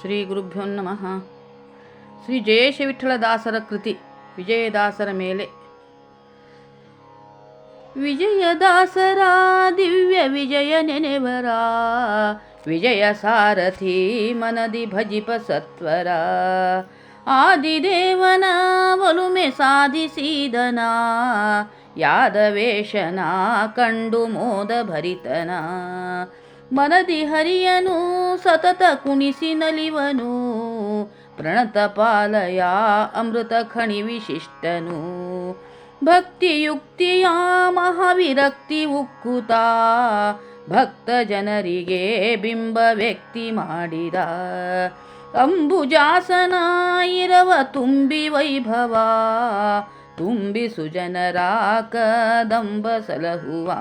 ಶ್ರೀ ಗುರುಭ್ಯೋ ನಮಃ. ಶ್ರೀ ಜಯೇಶ ವಿಠ್ಠಲದಾಸರ ಕೃತಿ, ವಿಜಯದಾಸರ ಮೇಲೆ. ವಿಜಯದಾಸರ ದಿವ್ಯ ವಿಜಯ ನೆನೆವರ, ವಿಜಯ ಸಾರಥಿ ಮನದಿ ಭಜಿಪ ಸತ್ವರ. ಆದಿದೇವನ ಒಲುಮೆ ಸಾಧಿಸಿದನ, ಯಾದವೇಶನ ಕಂಡು ಮೋದ ಭರಿತನ. ಮನದಿ ಹರಿಯನು, ಸತತ ಕುಣಿಸಿ ನಲಿವನು. ಪ್ರಣತ ಪಾಲಯ ಅಮೃತ ಖಣಿ ವಿಶಿಷ್ಟನು. ಭಕ್ತಿಯುಕ್ತಿಯ ಮಹಾವಿರಕ್ತಿ ಉಕ್ಕುತ. ಭಕ್ತ ಜನರಿಗೆ ಬಿಂಬ ವ್ಯಕ್ತಿ ಮಾಡಿದ. ಅಂಬುಜಾಸನ ಇರವ ತುಂಬಿ ವೈಭವ. ತುಂಬಿ ಸುಜನರ ಕದಂಬ ಸಲಹುವ.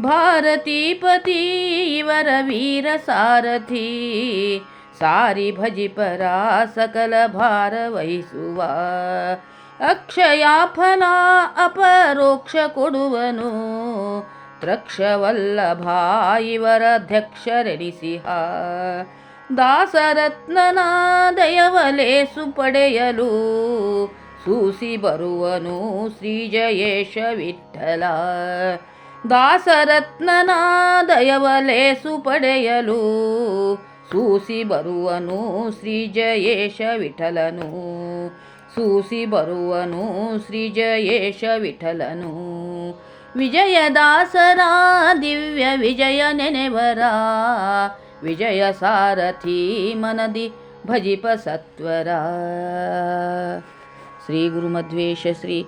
ಭಾರತೀಪತಿ, ಇವರ ವೀರ ಸಾರಥಿ, ಸಾರಿ ಭಜಿಪರ ಸಕಲ ಭಾರ ವಹಿಸುವ. ಅಕ್ಷಯಾಫಲ ಅಪರೋಕ್ಷ ಕೊಡುವನು, ತ್ರಕ್ಷವಲ್ಲಭ ಇವರ ಅಧ್ಯಕ್ಷರೆನಿಸಿಹ ದಾಸರತ್ನನ ದಯವಲೇಸು ಪಡೆಯಲು ಸೂಸಿ ಬರುವನು ಶ್ರೀ ಜಯೇಶ ವಿಠಲ ದಾಸರತ್ನನ ದಯವಲೇಸು ಪಡೆಯಲು ಸೂಸಿ ಬರುವನು ಶ್ರೀ ಜಯೇಶ ವಿಠಲನು. ಸೂಸಿ ಬರುವನು ಶ್ರೀ ಜಯೇಶ ವಿಠಲನು. ವಿಜಯದಾಸರ ದಿವ್ಯ ವಿಜಯ ನೆನೆವರ. ವಿಜಯ ಸಾರಥಿ ಮನದಿ ಭಜಿಪ ಸತ್ವರ. ಶ್ರೀ ಗುರುಮಧ್ವೇಶ ಶ್ರೀ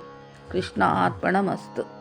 ಕೃಷ್ಣಾರ್ಪಣಮಸ್ತು.